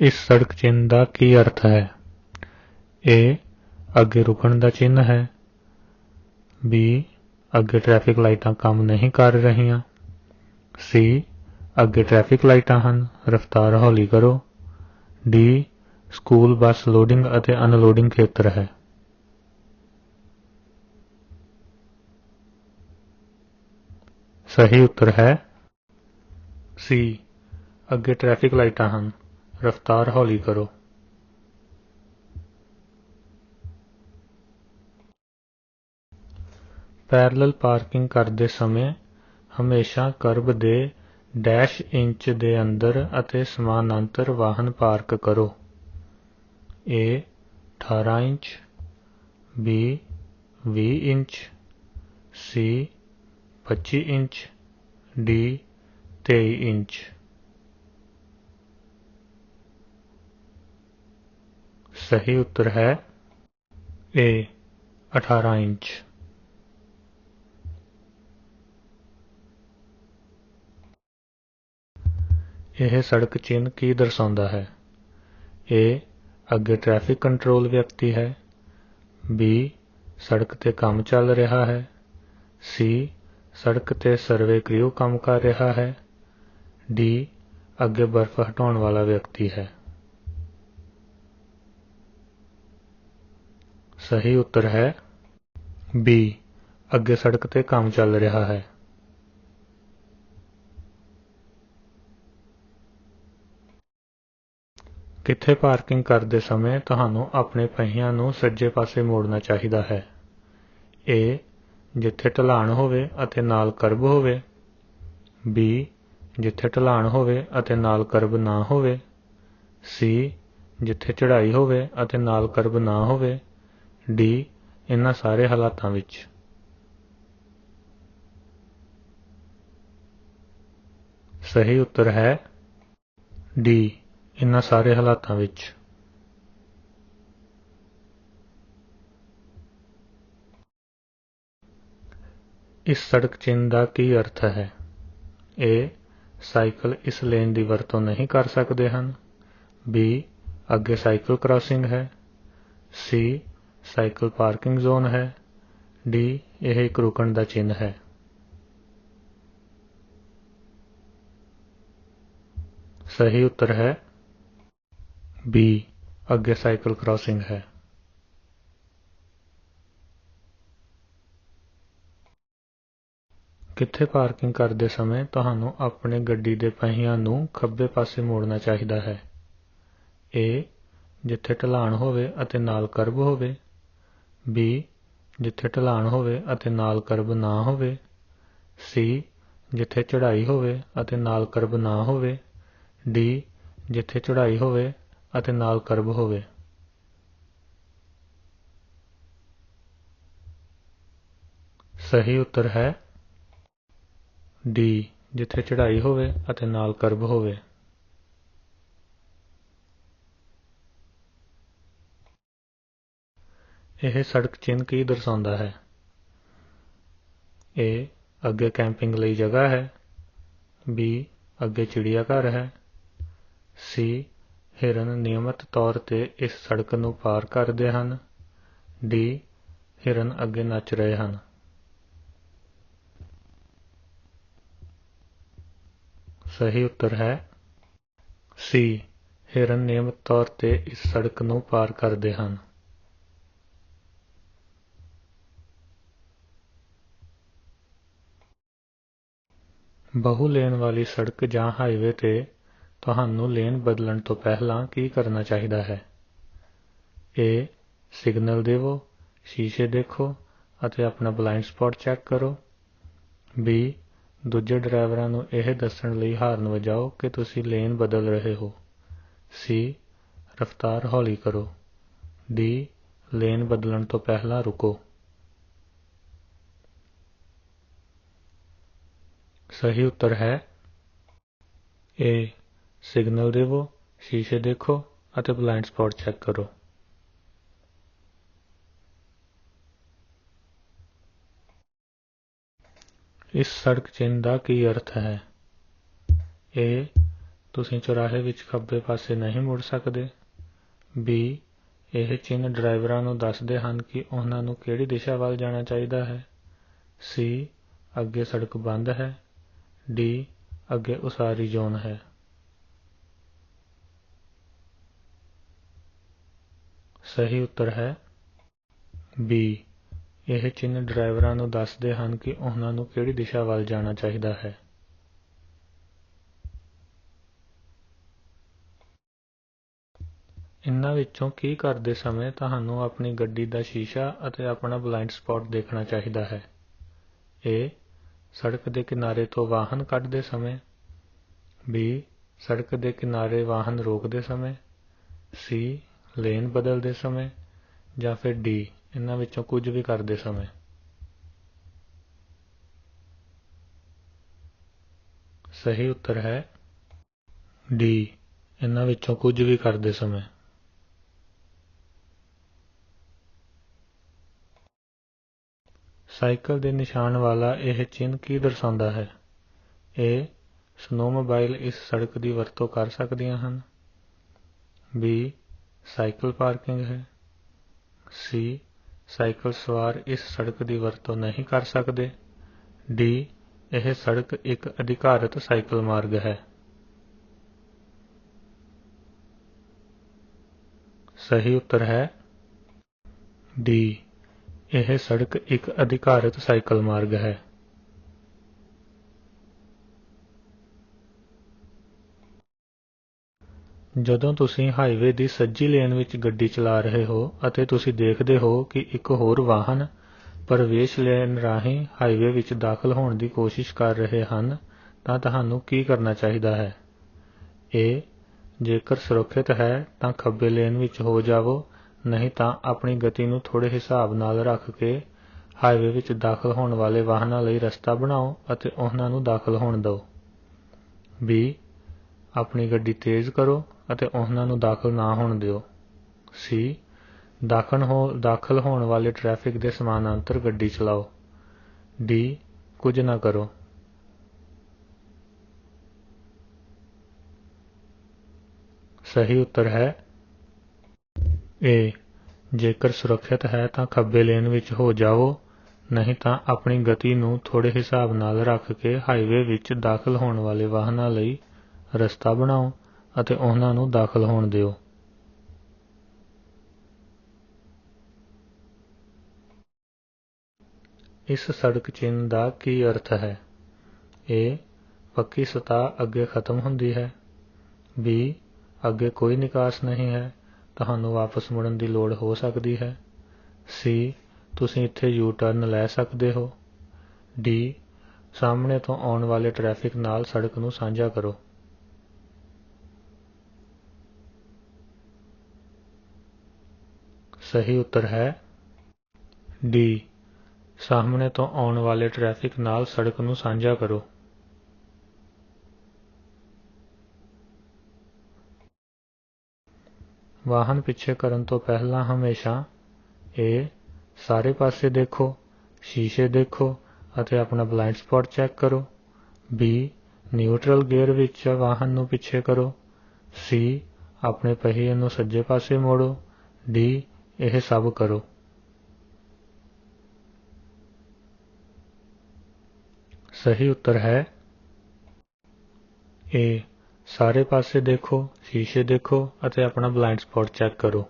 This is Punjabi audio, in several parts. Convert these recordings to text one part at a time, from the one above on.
ਇਸ ਸੜਕ ਚਿੰਨ੍ਹ ਦਾ ਕੀ ਅਰਥ ਹੈ? ਏ ਅੱਗੇ ਰੁਕਣ ਦਾ ਚਿੰਨ੍ਹ ਹੈ। ਬੀ ਅੱਗੇ ਟ੍ਰੈਫਿਕ ਲਾਈਟਾਂ ਕੰਮ ਨਹੀਂ ਕਰ ਰਹੀਆਂ। ਸੀ ਅੱਗੇ ਟ੍ਰੈਫਿਕ ਲਾਈਟਾਂ ਹਨ। ਰਫ਼ਤਾਰ ਹੌਲੀ ਕਰੋ। ਡੀ ਸਕੂਲ ਬੱਸ ਲੋਡਿੰਗ ਅਤੇ ਅਨਲੋਡਿੰਗ ਖੇਤਰ ਹੈ। ਸਹੀ ਉੱਤਰ ਹੈ। ਸੀ ਅੱਗੇ ਟ੍ਰੈਫਿਕ ਲਾਈਟਾਂ ਹਨ। ਰਫ਼ਤਾਰ ਹੌਲੀ ਕਰੋ। ਪੈਰਲਲ ਪਾਰਕਿੰਗ ਕਰਦੇ ਸਮੇਂ ਹਮੇਸ਼ਾ ਕਰਬ ਦੇ ਡੈਸ਼ ਇੰਚ ਦੇ ਅੰਦਰ ਅਤੇ ਸਮਾਨਾਂਤਰ ਵਾਹਨ ਪਾਰਕ ਕਰੋ। A 18 inch B 20 inch C 25 inch D 23 inch. ਸਹੀ ਉੱਤਰ ਹੈ ਏ 18 ਇੰਚ। ਇਹ ਸੜਕ ਚਿੰਨ੍ਹ ਕੀ ਦਰਸਾਉਂਦਾ ਹੈ? ਏ ਅੱਗੇ ਟ੍ਰੈਫਿਕ ਕੰਟਰੋਲ ਵਿਅਕਤੀ ਹੈ। ਬੀ ਸੜਕ ਤੇ ਕੰਮ ਚੱਲ ਰਿਹਾ ਹੈ। ਸੀ ਸੜਕ ਤੇ ਸਰਵੇ ਕ੍ਰਿਊ ਕੰਮ ਕਰ ਰਿਹਾ ਹੈ। ਡੀ ਅੱਗੇ ਬਰਫ਼ ਹਟਾਉਣ ਵਾਲਾ ਵਿਅਕਤੀ ਹੈ। ਸਹੀ ਉੱਤਰ ਹੈ। ਬੀ ਅੱਗੇ ਸੜਕ ਤੇ ਕੰਮ ਚੱਲ ਰਿਹਾ ਹੈ। ਕਿੱਥੇ ਪਾਰਕਿੰਗ ਕਰਦੇ ਸਮੇਂ ਤੁਹਾਨੂੰ ਆਪਣੇ ਪਹੀਆਂ ਨੂੰ ਸੱਜੇ ਪਾਸੇ ਮੋੜਨਾ ਚਾਹੀਦਾ ਹੈ। ਏ ਜਿੱਥੇ ਢਲਾਣ ਹੋਵੇ ਅਤੇ ਨਾਲ ਕਰਬ ਹੋਵੇ। ਬੀ ਜਿੱਥੇ ਢਲਾਣ ਹੋਵੇ ਅਤੇ ਨਾਲ ਕਰਬ ਨਾ ਹੋਵੇ। ਸੀ ਜਿੱਥੇ ਚੜ੍ਹਾਈ ਹੋਵੇ ਅਤੇ ਨਾਲ ਕਰਬ ਨਾ ਹੋਵੇ। ਡੀ, ਇਹਨਾਂ ਸਾਰੇ ਹਾਲਾਤਾਂ ਵਿੱਚ। ਸਹੀ ਉੱਤਰ ਹੈ ਡੀ, ਇਹਨਾਂ ਸਾਰੇ ਹਾਲਾਤਾਂ ਵਿੱਚ। ਇਸ ਸੜਕ ਚਿੰਨ੍ਹ ਦਾ ਕੀ ਅਰਥ ਹੈ? ਏ, ਸਾਈਕਲ ਇਸ ਲੇਨ ਦੀ ਵਰਤੋਂ ਨਹੀਂ ਕਰ ਸਕਦੇ ਹਨ। ਬੀ, ਅੱਗੇ ਸਾਈਕਲ ਕ੍ਰਾਸਿੰਗ ਹੈ। ਸੀ ਸਾਈਕਲ ਪਾਰਕਿੰਗ ਜ਼ੋਨ ਹੈ। ਡੀ ਇਹ ਇੱਕ ਰੁਕਣ ਦਾ ਚਿੰਨ੍ਹ ਹੈ। ਸਹੀ ਉੱਤਰ ਹੈ। ਬੀ ਅੱਗੇ ਸਾਈਕਲ ਕ੍ਰਾਸਿੰਗ ਹੈ। ਕਿੱਥੇ ਪਾਰਕਿੰਗ ਕਰਦੇ ਸਮੇਂ ਤੁਹਾਨੂੰ ਆਪਣੇ ਗੱਡੀ ਦੇ ਪਹੀਆਂ ਨੂੰ ਖੱਬੇ ਪਾਸੇ ਮੋੜਨਾ ਚਾਹੀਦਾ ਹੈ। ਏ ਜਿੱਥੇ ਢਲਾਣ ਹੋਵੇ ਅਤੇ ਨਾਲ ਕਰਬ ਹੋਵੇ। ਬੀ, ਜਿੱਥੇ ਢਲਾਣ ਹੋਵੇ ਅਤੇ ਨਾਲ ਕਰਬ ਨਾ ਹੋਵੇ, ਸੀ, ਜਿੱਥੇ ਚੜ੍ਹਾਈ ਹੋਵੇ ਅਤੇ ਨਾਲ ਕਰਬ ਨਾ ਹੋਵੇ, ਡੀ, ਜਿੱਥੇ ਚੜ੍ਹਾਈ ਹੋਵੇ ਅਤੇ ਨਾਲ ਕਰਬ ਹੋਵੇ। ਸਹੀ ਉੱਤਰ ਹੈ, ਡੀ, ਜਿੱਥੇ ਚੜ੍ਹਾਈ ਹੋਵੇ ਅਤੇ ਨਾਲ ਕਰਬ ਹੋਵੇ। ਇਹ ਸੜਕ ਚਿੰਨ੍ਹ ਕੀ ਦਰਸਾਉਂਦਾ ਹੈ? ਏ, ਅੱਗੇ ਕੈਂਪਿੰਗ ਲਈ ਜਗ੍ਹਾ ਹੈ। ਬੀ, ਅੱਗੇ ਚਿੜੀਆ ਘਰ ਹੈ। ਸੀ, ਹਿਰਨ ਨਿਯਮਤ ਤੌਰ ਤੇ ਇਸ ਸੜਕ ਨੂੰ ਪਾਰ ਕਰਦੇ ਹਨ। ਡੀ, ਹਿਰਨ ਅੱਗੇ ਨੱਚ ਰਹੇ ਹਨ। ਸਹੀ ਉੱਤਰ ਹੈ। ਸੀ, ਹਿਰਨ ਨਿਯਮਤ ਤੌਰ ਤੇ ਇਸ ਸੜਕ ਨੂੰ ਪਾਰ ਕਰਦੇ ਹਨ। ਬਹੁ ਲੇਨ ਵਾਲੀ ਸੜਕ ਜਾਂ ਹਾਈਵੇ ਤੇ ਤੁਹਾਨੂੰ ਲੇਨ ਬਦਲਣ ਤੋਂ ਪਹਿਲਾਂ ਕੀ ਕਰਨਾ ਚਾਹੀਦਾ ਹੈ? ਏ ਸਿਗਨਲ ਦੇਵੋ, ਸ਼ੀਸ਼ੇ ਦੇਖੋ ਅਤੇ ਆਪਣਾ ਬਲਾਈਂਡ ਸਪੌਟ ਚੈੱਕ ਕਰੋ। ਬੀ ਦੂਜੇ ਡਰਾਈਵਰਾਂ ਨੂੰ ਇਹ ਦੱਸਣ ਲਈ ਹਾਰਨ ਵਜਾਓ ਕਿ ਤੁਸੀਂ ਲੇਨ ਬਦਲ ਰਹੇ ਹੋ। ਸੀ ਰਫ਼ਤਾਰ ਹੌਲੀ ਕਰੋ। ਡੀ ਲੇਨ ਬਦਲਣ ਤੋਂ ਪਹਿਲਾਂ ਰੁਕੋ। ਸਹੀ ਉੱਤਰ ਹੈ। ਏ ਸਿਗਨਲ ਦੇਵੋ, ਸ਼ੀਸ਼ੇ ਦੇਖੋ ਅਤੇ ਬਲਾਈਂਡ ਸਪੌਟ ਚੈੱਕ ਕਰੋ। ਇਸ ਸੜਕ ਚਿੰਨ੍ਹ ਦਾ ਕੀ ਅਰਥ ਹੈ? ਏ ਤੁਸੀਂ ਚੁਰਾਹੇ ਵਿੱਚ ਖੱਬੇ ਪਾਸੇ ਨਹੀਂ ਮੁੜ ਸਕਦੇ। B, ਇਹ ਚਿੰਨ੍ਹ ਡਰਾਈਵਰਾਂ ਨੂੰ ਦੱਸਦੇ ਹਨ ਕਿ ਉਹਨਾਂ ਨੂੰ ਕਿਹੜੀ ਦਿਸ਼ਾ ਵੱਲ ਜਾਣਾ ਚਾਹੀਦਾ ਹੈ। C, ਅੱਗੇ ਸੜਕ ਬੰਦ ਹੈ। ਡੀ ਅੱਗੇ ਉਸਾਰੀ ਜ਼ੋਨ ਹੈ। ਸਹੀ ਉੱਤਰ ਹੈ ਬੀ। ਇਹ ਚਿੰਨ੍ਹ ਡਰਾਈਵਰਾਂ ਨੂੰ ਦੱਸਦੇ ਹਨ ਕਿ ਉਹਨਾਂ ਨੂੰ ਕਿਹੜੀ ਦਿਸ਼ਾ ਵੱਲ ਜਾਣਾ ਚਾਹੀਦਾ ਹੈ। ਇਨ੍ਹਾਂ ਵਿੱਚੋਂ ਕੀ ਕਰਦੇ ਸਮੇਂ ਤੁਹਾਨੂੰ ਆਪਣੀ ਗੱਡੀ ਦਾ ਸ਼ੀਸ਼ਾ ਅਤੇ ਆਪਣਾ ਬਲਾਈਂਡ ਸਪੌਟ ਦੇਖਣਾ ਚਾਹੀਦਾ ਹੈ। a ਸੜਕ ਦੇ ਕਿਨਾਰੇ ਤੋਂ ਵਾਹਨ ਕੱਢਦੇ ਸਮੇਂ ਬੀ ਸੜਕ ਦੇ ਕਿਨਾਰੇ ਵਾਹਨ ਰੋਕਦੇ ਸਮੇਂ ਸੀ ਲੇਨ ਬਦਲਦੇ ਸਮੇਂ ਜਾਂ ਫਿਰ ਡੀ ਇਹਨਾਂ ਵਿੱਚੋਂ ਕੁਝ ਵੀ ਕਰਦੇ ਸਮੇਂ। ਸਹੀ ਉੱਤਰ ਹੈ ਡੀ ਇਹਨਾਂ ਵਿੱਚੋਂ ਕੁਝ ਵੀ ਕਰਦੇ ਸਮੇਂ। ਸਾਈਕਲ ਦੇ ਨਿਸ਼ਾਨ ਵਾਲਾ ਇਹ ਚਿੰਨ੍ਹ ਕੀ ਦਰਸਾਉਂਦਾ ਹੈ? A. ਸਨੋਮੋਬਾਈਲ ਇਸ ਸੜਕ ਦੀ ਵਰਤੋਂ ਕਰ ਸਕਦੀਆਂ ਹਨ। ਬੀ ਸਾਈਕਲ ਪਾਰਕਿੰਗ ਹੈ। ਸੀ ਸਾਈਕਲ ਸਵਾਰ ਇਸ ਸੜਕ ਦੀ ਵਰਤੋਂ ਨਹੀਂ ਕਰ ਸਕਦੇ। ਡੀ ਇਹ ਸੜਕ ਇੱਕ ਅਧਿਕਾਰਤ ਸਾਈਕਲ ਮਾਰਗ ਹੈ। ਸਹੀ ਉੱਤਰ ਹੈ ਡੀ ਇਹ ਸੜਕ ਇੱਕ ਅਧਿਕਾਰਤ ਸਾਈਕਲ ਮਾਰਗ ਹੈ। ਜਦੋਂ ਤੁਸੀਂ ਹਾਈਵੇ ਦੀ ਸੱਜੀ ਲੇਨ ਵਿੱਚ ਗੱਡੀ ਚਲਾ ਰਹੇ ਹੋ ਅਤੇ ਤੁਸੀਂ ਦੇਖਦੇ ਹੋ ਕਿ ਇੱਕ ਹੋਰ ਵਾਹਨ ਪ੍ਰਵੇਸ਼ ਲੇਨ ਰਾਹੀਂ ਹਾਈਵੇ ਵਿੱਚ ਦਾਖਲ ਹੋਣ ਦੀ ਕੋਸ਼ਿਸ਼ ਕਰ ਰਹੇ ਹਨ, ਤਾਂ ਤੁਹਾਨੂੰ ਕੀ ਕਰਨਾ ਚਾਹੀਦਾ ਹੈ? a ਜੇਕਰ ਸੁਰੱਖਿਅਤ ਹੈ ਤਾਂ ਖੱਬੇ ਲੇਨ ਵਿੱਚ ਹੋ ਜਾਵੋ ਨਹੀਂ ਤਾਂ ਆਪਣੀ ਗਤੀ ਨੂੰ ਥੋੜੇ ਹਿਸਾਬ ਨਾਲ ਰੱਖ ਕੇ ਹਾਈਵੇ ਵਿੱਚ ਦਾਖਲ ਹੋਣ ਵਾਲੇ ਵਾਹਨਾਂ ਲਈ ਰਸਤਾ ਬਣਾਓ ਅਤੇ ਉਹਨਾਂ ਨੂੰ ਦਾਖਲ ਹੋਣ ਦਿਓ। B, ਆਪਣੀ ਗੱਡੀ ਤੇਜ਼ ਕਰੋ ਅਤੇ ਉਹਨਾਂ ਨੂੰ ਦਾਖਲ ਨਾ ਹੋਣ ਦਿਓ। C ਦਾਖਲ ਹੋ, ਦਾਖਲ ਹੋਣ ਵਾਲੇ ਟ੍ਰੈਫਿਕ ਦੇ ਸਮਾਨਾਂਤਰ ਗੱਡੀ ਚਲਾਓ। D, ਕੁਝ ਨਾ ਕਰੋ। ਸਹੀ ਉੱਤਰ ਹੈ a ਜੇਕਰ ਸੁਰੱਖਿਅਤ ਹੈ ਤਾਂ ਖੱਬੇ ਲੇਨ ਵਿੱਚ ਹੋ ਜਾਵੋ, ਨਹੀਂ ਤਾਂ ਆਪਣੀ ਗਤੀ ਨੂੰ ਥੋੜੇ ਹਿਸਾਬ ਨਾਲ ਰੱਖ ਕੇ ਹਾਈਵੇ ਵਿੱਚ ਦਾਖਲ ਹੋਣ ਵਾਲੇ ਵਾਹਨਾਂ ਲਈ ਰਸਤਾ ਬਣਾਓ ਅਤੇ ਉਹਨਾਂ ਨੂੰ ਦਾਖਲ ਹੋਣ ਦਿਓ। ਇਸ ਸੜਕ ਚਿੰਨ੍ਹ ਦਾ ਕੀ ਅਰਥ ਹੈ? a ਪੱਕੀ ਸਤਹ ਅੱਗੇ ਖਤਮ ਹੁੰਦੀ ਹੈ। b ਅੱਗੇ ਕੋਈ ਨਿਕਾਸ ਨਹੀਂ ਹੈ। ਤੁਹਾਨੂੰ ਵਾਪਸ ਮੁੜਨ ਦੀ ਲੋੜ ਹੋ ਸਕਦੀ ਹੈ। ਸੀ ਤੁਸੀਂ ਇੱਥੇ ਯੂ ਟਰਨ ਲੈ ਸਕਦੇ ਹੋ। ਡੀ ਸਾਹਮਣੇ ਤੋਂ ਆਉਣ ਵਾਲੇ ਟ੍ਰੈਫਿਕ ਨਾਲ ਸੜਕ ਨੂੰ ਸਾਂਝਾ ਕਰੋ। ਸਹੀ ਉੱਤਰ ਹੈ ਡੀ ਸਾਹਮਣੇ ਤੋਂ ਆਉਣ ਵਾਲੇ ਟ੍ਰੈਫਿਕ ਨਾਲ ਸੜਕ ਨੂੰ ਸਾਂਝਾ ਕਰੋ। ਵਾਹਨ ਪਿੱਛੇ ਕਰਨ ਤੋਂ ਪਹਿਲਾਂ ਹਮੇਸ਼ਾ a ਸਾਰੇ ਪਾਸੇ ਦੇਖੋ, ਸ਼ੀਸ਼ੇ ਦੇਖੋ ਅਤੇ ਆਪਣਾ ਬਲਾਈਂਡ ਸਪਾਟ ਚੈੱਕ ਕਰੋ। B ਨਿਊਟਰਲ ਗੇਅਰ ਵਿੱਚ ਵਾਹਨ ਨੂੰ ਪਿੱਛੇ ਕਰੋ। C, ਆਪਣੇ ਪਹੀਏ ਨੂੰ ਸੱਜੇ ਪਾਸੇ ਮੋੜੋ। D, ਇਹ ਸਭ ਕਰੋ। ਸਹੀ ਉੱਤਰ ਹੈ a ਸਾਰੇ ਪਾਸੇ ਦੇਖੋ, ਸ਼ੀਸ਼ੇ ਦੇਖੋ ਅਤੇ ਆਪਣਾ ਬਲਾਈਂਡ ਸਪੌਟ ਚੈੱਕ ਕਰੋ।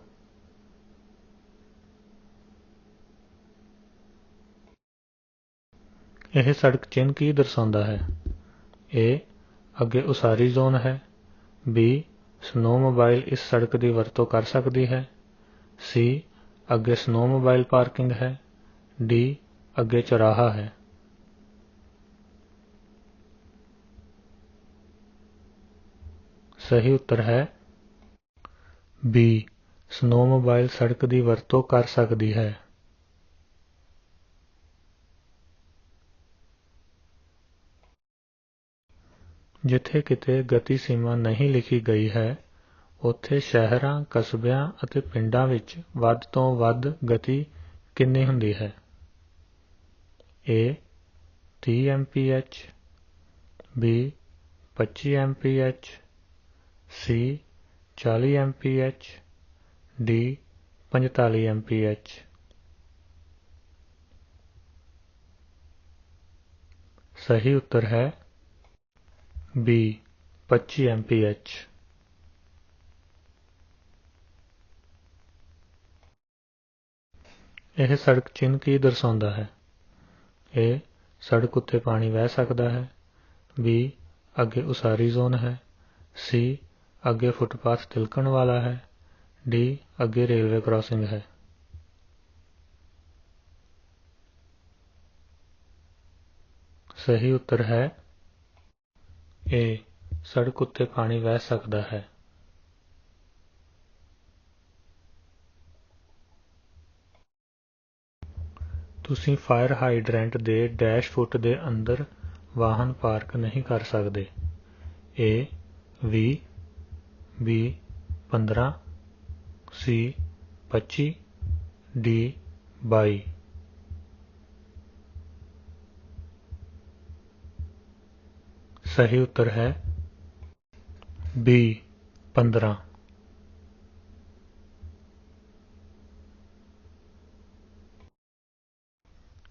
ਇਹ ਸੜਕ ਚਿੰਨ੍ਹ ਕੀ ਦਰਸਾਉਂਦਾ ਹੈ? a ਅੱਗੇ ਉਸਾਰੀ ਜ਼ੋਨ ਹੈ। b ਸਨੋਮੋਬਾਈਲ ਇਸ ਸੜਕ ਦੀ ਵਰਤੋਂ ਕਰ ਸਕਦੀ ਹੈ। c ਅੱਗੇ ਸਨੋ ਮੋਬਾਈਲ ਪਾਰਕਿੰਗ ਹੈ। d ਅੱਗੇ ਚੌਰਾਹਾ ਹੈ। ਸਹੀ ਉੱਤਰ ਹੈ। B. ਸਨੋਮੋਬਾਈਲ ਸੜਕ ਦੀ ਵਰਤੋਂ ਕਰ ਸਕਦੀ ਹੈ। ਜਿੱਥੇ ਕਿਤੇ ਗਤੀ ਸੀਮਾ ਨਹੀਂ ਲਿਖੀ ਗਈ ਹੈ, ਉੱਥੇ ਸ਼ਹਿਰਾਂ, ਕਸਬਿਆਂ ਅਤੇ ਪਿੰਡਾਂ ਵਿੱਚ ਵੱਧ ਤੋਂ ਵੱਧ ਗਤੀ ਕਿੰਨੀ ਹੁੰਦੀ ਹੈ? A. 30 mph b. 25 mph C 40 mph D 45 mph ਸਹੀ ਉੱਤਰ ਹੈ ਬੀ 25 mph ਇਹ ਸੜਕ ਚਿੰਨ੍ਹ ਕੀ ਦਰਸਾਉਂਦਾ ਹੈ? ਏ ਸੜਕ ਉੱਤੇ ਪਾਣੀ ਵਹਿ ਸਕਦਾ ਹੈ। ਬੀ ਅੱਗੇ ਉਸਾਰੀ ਜ਼ੋਨ ਹੈ। ਸੀ ਅੱਗੇ ਫੁੱਟਪਾਥ ਤਿਲਕਣ ਵਾਲਾ ਹੈ, ਡੀ ਅੱਗੇ ਰੇਲਵੇ ਕ੍ਰਾਸਿੰਗ ਹੈ। ਸਹੀ ਉੱਤਰ ਹੈ, ਏ, ਸੜਕ ਉੱਤੇ ਪਾਣੀ ਵਹਿ ਸਕਦਾ ਹੈ। ਤੁਸੀਂ ਫਾਇਰ ਹਾਈਡਰੈਂਟ ਦੇ ਡੈਸ਼ ਫੁੱਟ ਦੇ ਅੰਦਰ ਵਾਹਨ ਪਾਰਕ ਨਹੀਂ ਕਰ ਸਕਦੇ। ਏ 20 ਬੀ 15 ਸੀ 25 ਡੀ 22 ਸਹੀ ਉੱਤਰ ਹੈ ਬੀ 15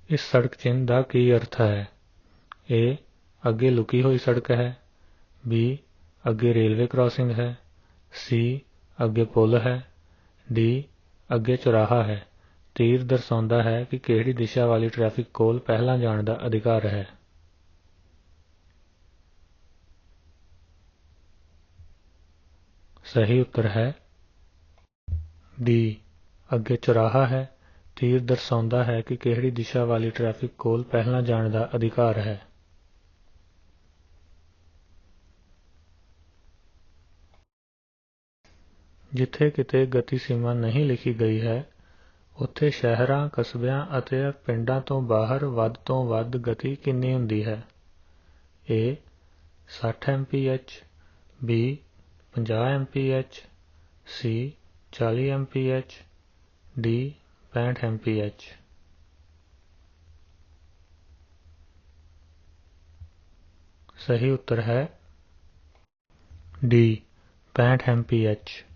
ਇਸ ਸੜਕ ਚਿੰਨ੍ਹ ਦਾ ਕੀ ਅਰਥ ਹੈ ਏ ਅੱਗੇ ਲੁਕੀ ਹੋਈ ਸੜਕ ਹੈ ਬੀ ਅੱਗੇ ਰੇਲਵੇ ਕ੍ਰਾਸਿੰਗ ਹੈ ਸੀ, ਅੱਗੇ ਪੁਲ ਹੈ, ਡੀ, ਅੱਗੇ ਚੁਰਾਹਾ ਹੈ। ਤੀਰ ਦਰਸਾਉਂਦਾ ਹੈ ਕਿ ਕਿਹੜੀ ਦਿਸ਼ਾ ਵਾਲੀ ਟ੍ਰੈਫਿਕ ਕੋਲ ਪਹਿਲਾਂ ਜਾਣ ਦਾ ਅਧਿਕਾਰ ਹੈ। ਸਹੀ ਉੱਤਰ ਹੈ, ਡੀ, ਅੱਗੇ ਚੁਰਾਹਾ ਹੈ। ਤੀਰ ਦਰਸਾਉਂਦਾ ਹੈ ਕਿ ਕਿਹੜੀ ਦਿਸ਼ਾ ਵਾਲੀ ਟ੍ਰੈਫਿਕ ਕੋਲ ਪਹਿਲਾਂ ਜਾਣ ਦਾ ਅਧਿਕਾਰ ਹੈ। ਜਿੱਥੇ ਕਿਤੇ ਗਤੀ ਸੀਮਾ ਨਹੀਂ ਲਿਖੀ ਗਈ ਹੈ, ਉੱਥੇ ਸ਼ਹਿਰਾਂ, ਕਸਬਿਆਂ ਅਤੇ ਪਿੰਡਾਂ ਤੋਂ ਬਾਹਰ ਵੱਧ ਤੋਂ ਵੱਧ ਗਤੀ ਕਿੰਨੀ ਹੁੰਦੀ ਹੈ? A 60 mph B 50 mph C 40 mph D 65 mph ਸਹੀ ਉੱਤਰ ਹੈ ਡੀ 65 mph